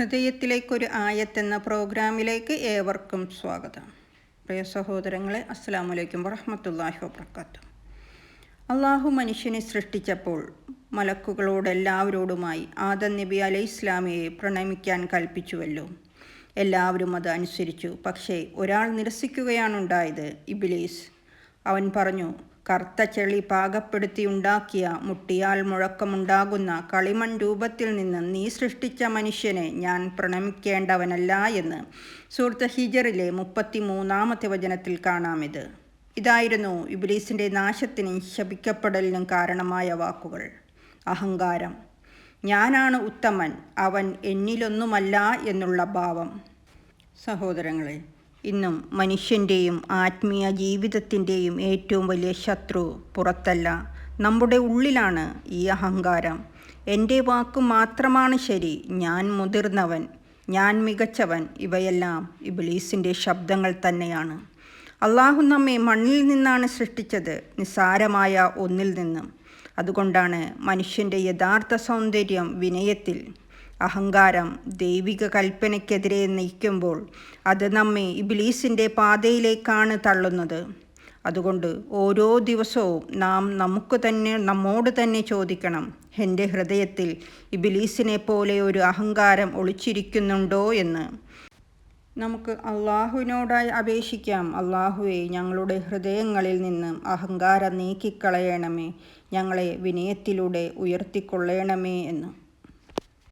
ഹൃദയത്തിലേക്കൊരു ആയത്തെന്ന പ്രോഗ്രാമിലേക്ക് ഏവർക്കും സ്വാഗതം. പ്രിയ സഹോദരങ്ങളെ അസ്സാം വലൈക്കും വറഹമത്തല്ലാഹി വബർക്കാത്തു അള്ളാഹു മനുഷ്യനെ സൃഷ്ടിച്ചപ്പോൾ മലക്കുകളോടെല്ലാവരോടുമായി ആദം നബി അലൈഹി ഇസ്ലാമിയെ പ്രണമിക്കാൻ കൽപ്പിച്ചുവല്ലോ. എല്ലാവരും അത് അനുസരിച്ചു. പക്ഷേ ഒരാൾ നിരസിക്കുകയാണുണ്ടായത് ഇബിലീസ്. അവൻ പറഞ്ഞു കറുത്ത ചെളി പാകപ്പെടുത്തി ഉണ്ടാക്കിയ മുട്ടിയാൽ മുഴക്കമുണ്ടാകുന്ന കളിമൺ രൂപത്തിൽ നിന്ന് നീ സൃഷ്ടിച്ച മനുഷ്യനെ ഞാൻ പ്രണമിക്കേണ്ടവനല്ല എന്ന് സൂറത്ത് ഹിജറിലെ മുപ്പത്തി മൂന്നാമത്തെ വചനത്തിൽ കാണാമിത്. ഇതായിരുന്നു ഇബ്ലീസിന്റെ നാശത്തിനും ശപിക്കപ്പെടലിനും കാരണമായ വാക്കുകൾ. അഹങ്കാരം. ഞാനാണ് ഉത്തമൻ അവൻ എന്നിലൊന്നുമല്ല എന്നുള്ള ഭാവം. സഹോദരങ്ങളെ ഇന്നും മനുഷ്യന്റെയും ആത്മീയ ജീവിതത്തിന്റെയും ഏറ്റവും വലിയ ശത്രു പുറത്തല്ല. നമ്മുടെ ഉള്ളിലാണ് ഈ അഹങ്കാരം. എന്റെ വാക്ക് മാത്രമാണ് ശരി. ഞാൻ മുതിർന്നവൻ ഞാൻ മികച്ചവൻ. ഇവയെല്ലാം ഇബിലീസിന്റെ ശബ്ദങ്ങൾ തന്നെയാണ്. അള്ളാഹു നമ്മെ മണ്ണിൽ നിന്നാണ് സൃഷ്ടിച്ചത് നിസ്സാരമായ ഒന്നിൽ നിന്നും. അതുകൊണ്ടാണ് മനുഷ്യന്റെ യഥാർത്ഥ സൗന്ദര്യം വിനയത്തിൽ അഹങ്കാരം ദൈവിക കൽപ്പനയ്ക്കെതിരെ നയിക്കുമ്പോൾ അത് നമ്മെ ഇബിലീസിന്റെ പാതയിലേക്കാണ് തള്ളുന്നത്. അതുകൊണ്ട് ഓരോ ദിവസവും നാം നമുക്ക് തന്നെ നമ്മോട് തന്നെ ചോദിക്കണം എന്റെ ഹൃദയത്തിൽ ഇബിലീസിനെ പോലെ ഒരു അഹങ്കാരം ഒളിച്ചിരിക്കുന്നുണ്ടോ എന്ന്? നമുക്ക് അള്ളാഹുവിനോടായി അപേക്ഷിക്കാം അള്ളാഹുവെ ഞങ്ങളുടെ ഹൃദയങ്ങളിൽ നിന്ന് അഹങ്കാരം നീക്കിക്കളയണമേ ഞങ്ങളെ വിനയത്തിലൂടെ ഉയർത്തിക്കൊള്ളണമേ എന്ന്.